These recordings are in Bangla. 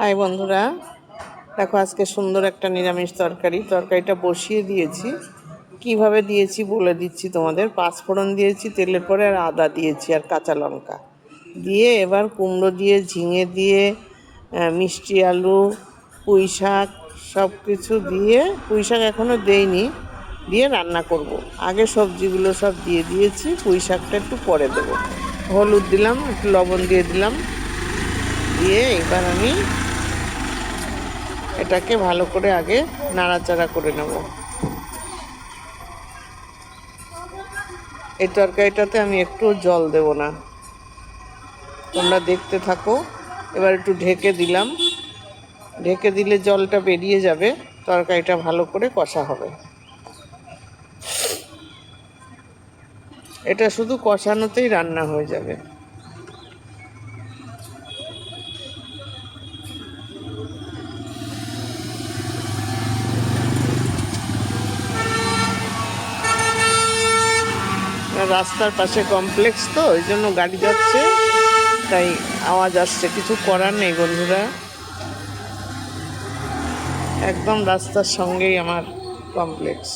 হাই বন্ধুরা, দেখো আজকে সুন্দর একটা নিরামিষ তরকারি। তরকারিটা বসিয়ে দিয়েছি। কীভাবে দিয়েছি বলে দিচ্ছি তোমাদের। পাঁচফোড়ন দিয়েছি, তেলের পরে আর আদা দিয়েছি আর কাঁচা লঙ্কা। দিয়ে এবার কুমড়ো দিয়ে, ঝিঙে দিয়ে মিষ্টি আলু, পুঁই শাক সব কিছু দিয়ে, পুঁই শাক এখনও দেইনি, দিয়ে রান্না করব। আগে সবজিগুলো সব দিয়ে দিয়েছি, পুঁই শাকটা একটু পরে দেবো। হলুদ দিলাম, একটু লবণ দিয়ে দিলাম। দিয়ে এবার আমি এটাকে ভালো করে আগে নাড়াচাড়া করে নেব। এই তরকারিটাতে আমি একটু জল দেব না। তোমরা দেখতে থাকো। এবার একটু ঢেকে দিলাম। ঢেকে দিলে জলটা বেরিয়ে যাবে। তরকারিটা ভালো করে কষা হবে। এটা শুধু কষানোতেই রান্না হয়ে যাবে। রাস্তার পাশে কমপ্লেক্স তো, ওই জন্য গাড়ি যাচ্ছে। তাই আওয়াজ আসছে, কিছু করার নেই বন্ধুরা। একদম রাস্তার সঙ্গেই আমার কমপ্লেক্স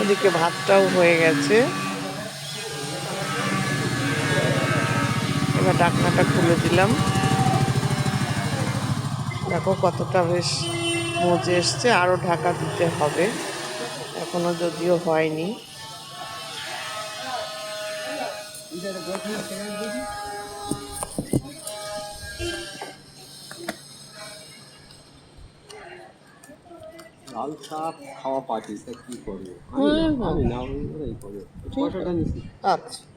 ওদিকে ভাতটাও হয়ে গেছে। এবার ঢাকনাটা খুলে দিলাম। দেখো কতটা বেশ মজে এসছে আরও ঢাকা দিতে হবে। এখনও যদিও হয়নি। লাল শাক খাওয়া কি করব। আমি না কষাটা নিচ্ছি আচ্ছা।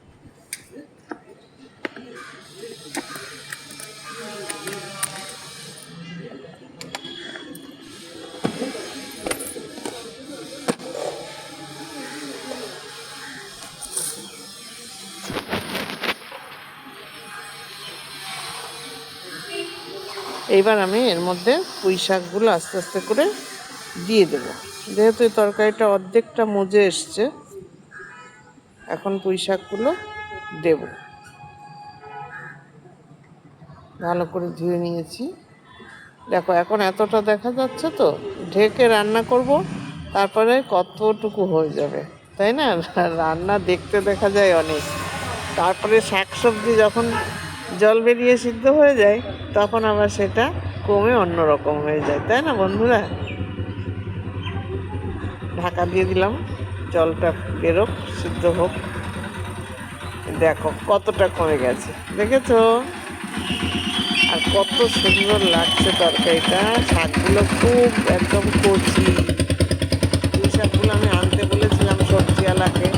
এইবার আমি এর মধ্যে পুঁই শাকগুলো আস্তে আস্তে করে দিয়ে দেবো। যেহেতু এই তরকারিটা অর্ধেকটা মজে এসছে, এখন পুঁই শাকগুলো দেব। ভালো করে ধুয়ে নিয়েছি। দেখো, এখন এতটা দেখা যাচ্ছে তো, ঢেকে রান্না করব, তারপরে কতটুকু হয়ে যাবে, তাই না? রান্না দেখতে দেখা যায় অনেক। তারপরে শাকসবজি যখন জল বেরিয়ে সিদ্ধ হয়ে যায়, তখন আবার সেটা কমে অন্যরকম হয়ে যায়, তাই না বন্ধুরা? ঢাকা দিয়ে দিলাম, জলটা বেরোক, সিদ্ধ হোক। দেখো কতটা কমে গেছে, দেখেছ? আর কত সুন্দর লাগছে তরকারিটা, শাকগুলো খুব একদম কচি পুঁই শাকগুলো আমি আনতে বলেছিলাম সবজিওয়ালাকে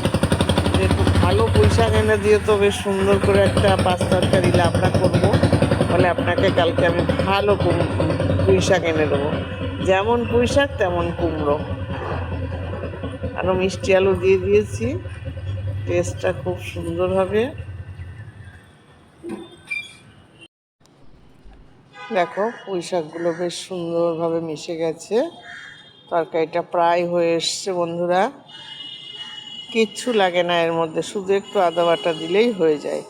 যে একটু এনে দিয়ে তো বেশ সুন্দর করে একটা পাঁচ তরকারি লাবড়া করব। বলে আপনাকে কালকে আমি ভালো পুঁই শাক এনে দেবো। যেমন পুঁই শাক, তেমন কুমড়ো। আরও মিষ্টি আলু দিয়ে দিয়েছি। টেস্টটা খুব সুন্দর হবে। দেখো, পুঁই শাকগুলো বেশ সুন্দরভাবে মিশে গেছে। তরকারিটা প্রায় হয়ে এসছে, বন্ধুরা। কিচ্ছু লাগে না এর মধ্যে, শুধু একটু আদা বাটা দিলেই হয়ে যায়।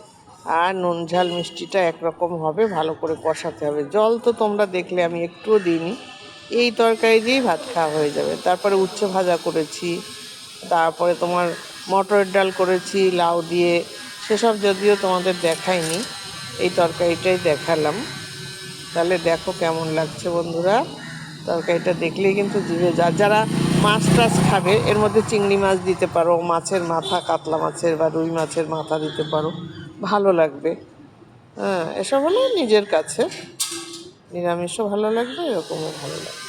আর নুন ঝাল মিষ্টিটা একরকম হবে, ভালো করে কষাতে হবে। জল তো তোমরা দেখলে আমি একটুও দিইনি। এই তরকারি দিয়েই ভাত খাওয়া হয়ে যাবে। তারপরে উচ্ছে ভাজা করেছি, তারপরে তোমার মটরের ডাল করেছি, লাউ দিয়ে, সেসব যদিও তোমাদের দেখাইনি, এই তরকারিটাই দেখালাম। তাহলে দেখো কেমন লাগছে বন্ধুরা। তরকারিটা দেখলেই কিন্তু জিভে যা যারা মাছ টাছ খাবে, এর মধ্যে চিংড়ি মাছ দিতে পারো, মাছের মাথা, কাতলা মাছের বা রুই মাছের মাথা দিতে পারো, ভালো লাগবে। হ্যাঁ এসব হলো নিজের কাছে। নিরামিষও ভালো লাগবে, এরকমও ভালো লাগবে।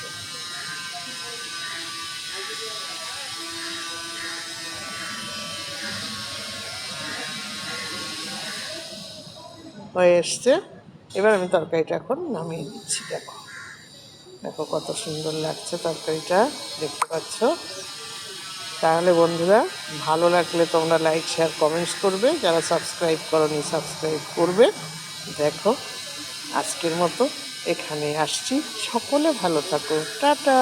হয়ে এসছে। এবার আমি তরকারিটা এখন নামিয়ে দিচ্ছি, দেখো। দেখো কত সুন্দর লাগছে তরকারিটা, দেখতে পাচ্ছ? তাহলে বন্ধুরা, ভালো লাগলে তোমরা লাইক শেয়ার কমেন্টস করবে। যারা সাবস্ক্রাইব করনি সাবস্ক্রাইব করবে। দেখো, আজকের মতো এখানে আসছি। সকলে ভালো থাকো। টাটা!